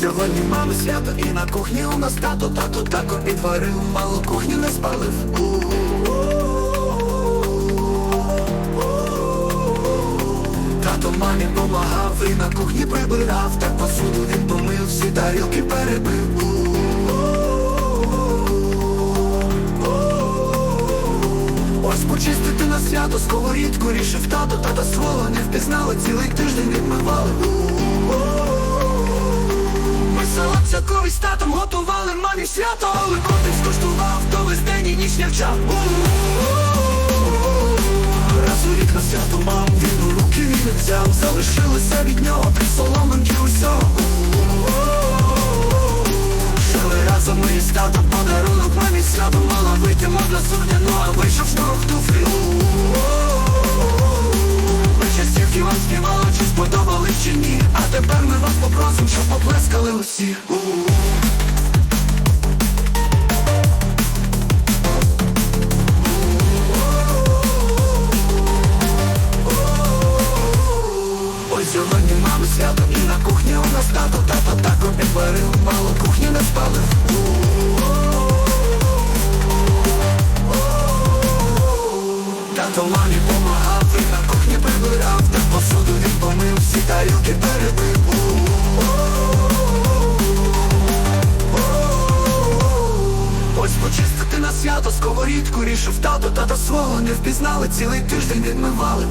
Сьогодні мами свято і на кухні у нас тато, тато тако підварив, мало кухню не спалив. Тато мамі помагав і на кухні прибирав, так посуду він помив, всі тарілки перебив. Ось почистити на свято сковорідку рішив тато, тата свого не впізнали, цілий тиждень відмивали. Ми салат з татом готували мамі свято, але котик скуштував, то весь день і ніч не вчав. Раз у рік на свято мам він у руки не взяв, залишилося від нього три соломинки усього. Жили разом ми з татом подарунок мамі свято мала вийти модна сукня, ну а вийшов шнурок туфлі. Ми частівки вам співали, чи сподобались чи ні А тепер ми вас попросимо, щоб поплескали усі Мамі помагав, і на кухні прибирав, так посуду він помив, всі тарілки перебив. Ось почистити на свято сковорідку рішив тато, тата свого не впізнали, цілий тиждень відмивали.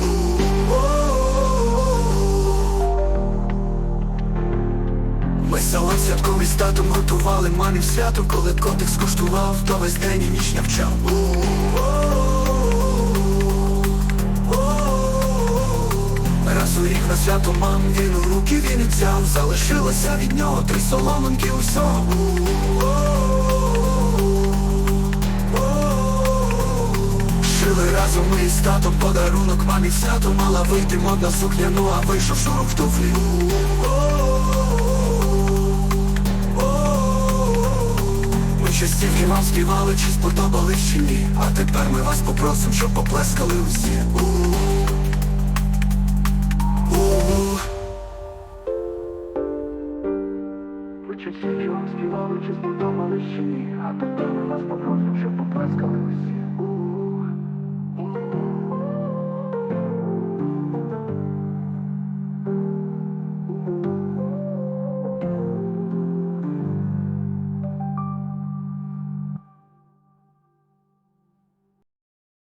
Ми салат святковий з татом готували мамі в свято, коли котик скуштував, то весь день і ніч навчав. Раз на свято мам він у руки він взяв. Залишилося від нього три соломинки усього. Шили разом ми із татом подарунок мамі свято Мала. Вийти модна сукня, ну а вийшов шурок в туфлі. Ми частівки вам співали, чи сподобались чи ні. А тепер ми вас попросимо, щоб поплескали усі Чуть що співали, чи чисто дома лиші, а тоді ми нас попросив, щоб поплескали.